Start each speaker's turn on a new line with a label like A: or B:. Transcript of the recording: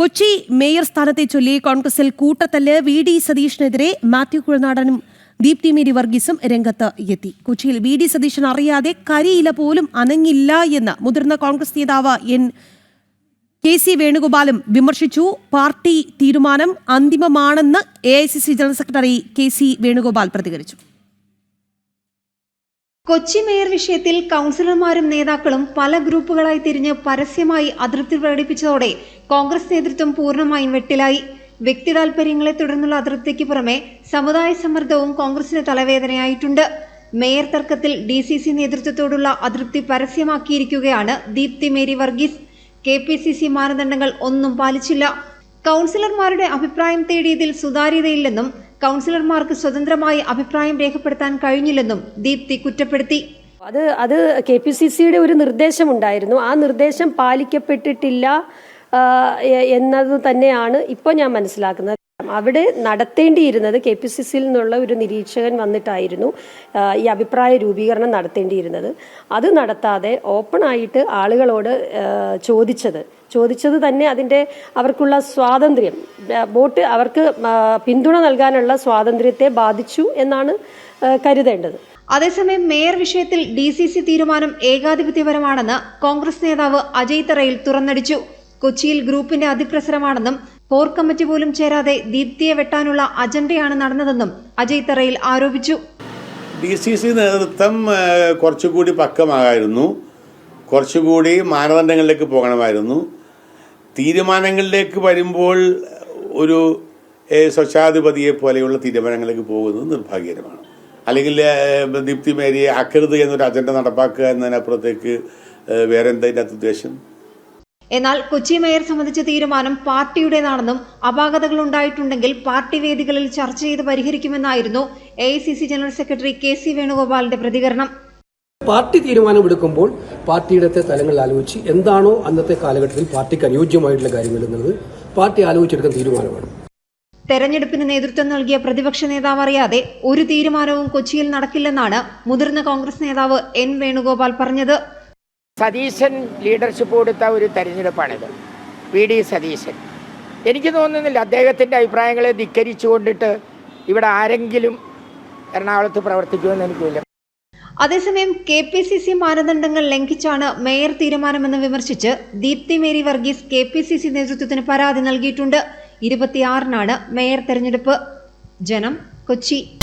A: Kochi mayor സ്ഥാനത്തെ ചൊല്ലി കോൺഗ്രസിൽ കൂട്ടത്തല്ല് വി ഡി സതീഷിനെതിരെ മാത്യു കുഴനാടനും ദീപ്തി മേരി വർഗീസും രംഗത്ത് എത്തി. കൊച്ചിയിൽ വി ഡി സതീശൻ അറിയാതെ കരിയില പോലും അനങ്ങില്ല എന്ന് മുതിർന്ന കോൺഗ്രസ് നേതാവ് എൻ കെ സി വേണുഗോപാലും വിമർശിച്ചു. പാർട്ടി തീരുമാനം അന്തിമമാണെന്ന് A I C C general secretary K C Venugopal പ്രതികരിച്ചു.
B: കൊച്ചി മേയർ വിഷയത്തിൽ കൗൺസിലർമാരും നേതാക്കളും പല ഗ്രൂപ്പുകളായി തിരിഞ്ഞ് പരസ്യമായി അതൃപ്തി പ്രകടിപ്പിച്ചതോടെ കോൺഗ്രസ് നേതൃത്വം പൂർണമായും വെട്ടിലായി. വ്യക്തി താൽപര്യങ്ങളെ തുടർന്നുള്ള അതൃപ്തിക്ക് പുറമെ സമുദായ സമ്മർദ്ദവും കോൺഗ്രസിന് തലവേദനയായിട്ടുണ്ട്. മേയർ തർക്കത്തിൽ ഡി സി സി നേതൃത്വത്തോടുള്ള അതൃപ്തി പരസ്യമാക്കിയിരിക്കുകയാണ് Deepthi Mary Varghese. K P C C മാനദണ്ഡങ്ങൾ ഒന്നും പാലിച്ചില്ല. കൗൺസിലർമാരുടെ അഭിപ്രായം തേടിയതിൽ സുതാര്യതയില്ലെന്നും കൗൺസിലർമാർക്ക് സ്വതന്ത്രമായി അഭിപ്രായം രേഖപ്പെടുത്താൻ കഴിഞ്ഞില്ലെന്നും ദീപ്തി കുറ്റപ്പെടുത്തി.
C: അത് അത് കെ പി സി സിയുടെ ഒരു നിർദ്ദേശമുണ്ടായിരുന്നു. ആ നിർദ്ദേശം പാലിക്കപ്പെട്ടിട്ടില്ല എന്നത് തന്നെയാണ് ഇപ്പോൾ ഞാൻ മനസ്സിലാക്കുന്നത്. അവിടെ നടത്തേണ്ടിയിരുന്നത് കെ പി സി സിയിൽ നിന്നുള്ള ഒരു നിരീക്ഷകൻ വന്നിട്ടായിരുന്നു ഈ അഭിപ്രായ രൂപീകരണം നടത്തേണ്ടിയിരുന്നത്. അത് നടത്താതെ ഓപ്പൺ ആയിട്ട് ആളുകളോട് ചോദിച്ചത്. ചോദിച്ചത് തന്നെ അതിന്റെ അവർക്കുള്ള സ്വാതന്ത്ര്യം വോട്ട് അവർക്ക് പിന്തുണ നൽകാനുള്ള സ്വാതന്ത്ര്യത്തെ ബാധിച്ചു എന്നാണ് കരുതേണ്ടത്.
B: അതേസമയം മേയർ വിഷയത്തിൽ ഡി സി സി തീരുമാനം ഏകാധിപത്യപരമാണെന്ന് കോൺഗ്രസ് നേതാവ് അജയ് തറയിൽ തുറന്നടിച്ചു. കൊച്ചിയിൽ ഗ്രൂപ്പിന്റെ അതിപ്രസരമാണെന്നും കോർ കമ്മിറ്റി പോലും ചേരാതെ ദീപ്തിയെ വെട്ടാനുള്ള അജണ്ടയാണ് നടന്നതെന്നും അജയ് തറയിൽ ആരോപിച്ചു.
D: ഡി സി സി നേതൃത്വം കുറച്ചുകൂടി പക്കമാകായിരുന്നു കുറച്ചുകൂടി മാനദണ്ഡങ്ങളിലേക്ക് പോകണമായിരുന്നു. തീരുമാനങ്ങളിലേക്ക് വരുമ്പോൾ ഒരു സ്വച്ഛാധിപതിയെ പോലെയുള്ള തീരുമാനങ്ങളിലേക്ക് പോകുന്നത് നിർഭാഗ്യകരമാണ്. അല്ലെങ്കിൽ ദീപ്തി മേരിയെ അക്കരുത് എന്നൊരു അജണ്ട നടപ്പാക്കുക എന്നതിനപ്പുറത്തേക്ക് വേറെ എന്താ ഇതിന്റെ ഉദ്ദേശം?
B: എന്നാൽ കൊച്ചി മേയർ സംബന്ധിച്ച തീരുമാനം പാർട്ടിയുടേതാണെന്നും അപാകതകൾ ഉണ്ടായിട്ടുണ്ടെങ്കിൽ പാർട്ടി വേദികളിൽ ചർച്ച ചെയ്ത് പരിഹരിക്കുമെന്നായിരുന്നു A general secretary K C വേണുഗോപാലിന്റെ പ്രതികരണം.
E: പാർട്ടി തീരുമാനം തീരുമാനമെടുക്കുമ്പോൾ പാർട്ടിയുടെ തലങ്ങളിൽ ആലോചിച്ച് എന്താണോ അന്നത്തെ കാലഘട്ടത്തിൽ പാർട്ടിക്ക് അനുയോജ്യമായിട്ടുള്ള കാര്യങ്ങൾ എന്നത് പാർട്ടി ആലോചിച്ചെടുക്കുന്ന തീരുമാനമാണ്.
B: തെരഞ്ഞെടുപ്പിന് നേതൃത്വം നൽകിയ പ്രതിപക്ഷ നേതാവ് അറിയാതെ ഒരു തീരുമാനവും കൊച്ചിയിൽ നടക്കില്ലെന്നാണ് മുതിർന്ന കോൺഗ്രസ് നേതാവ് എൻ വേണുഗോപാൽ പറഞ്ഞത്.
F: സതീശൻ ലീഡർഷിപ്പ് കൊടുത്ത ഒരു തെരഞ്ഞെടുപ്പാണിത്. V D. സതീശൻ. എനിക്ക് തോന്നുന്നില്ല അദ്ദേഹത്തിന്റെ അഭിപ്രായങ്ങളെ ധിക്കരിച്ചുകൊണ്ടിട്ട് ഇവിടെ ആരെങ്കിലും എറണാകുളത്ത് പ്രവർത്തിക്കുമെന്ന് എനിക്കില്ല.
B: അതേസമയം കെ പി സി സി മാനദണ്ഡങ്ങൾ ലംഘിച്ചാണ് മേയർ തീരുമാനമെന്ന് വിമർശിച്ച് Deepthi Mary Varghese K P C C നേതൃത്വത്തിന് പരാതി നൽകിയിട്ടുണ്ട്. ഇരുപത്തിയാറിനാണ് മേയർ തെരഞ്ഞെടുപ്പ്. ജനം കൊച്ചി.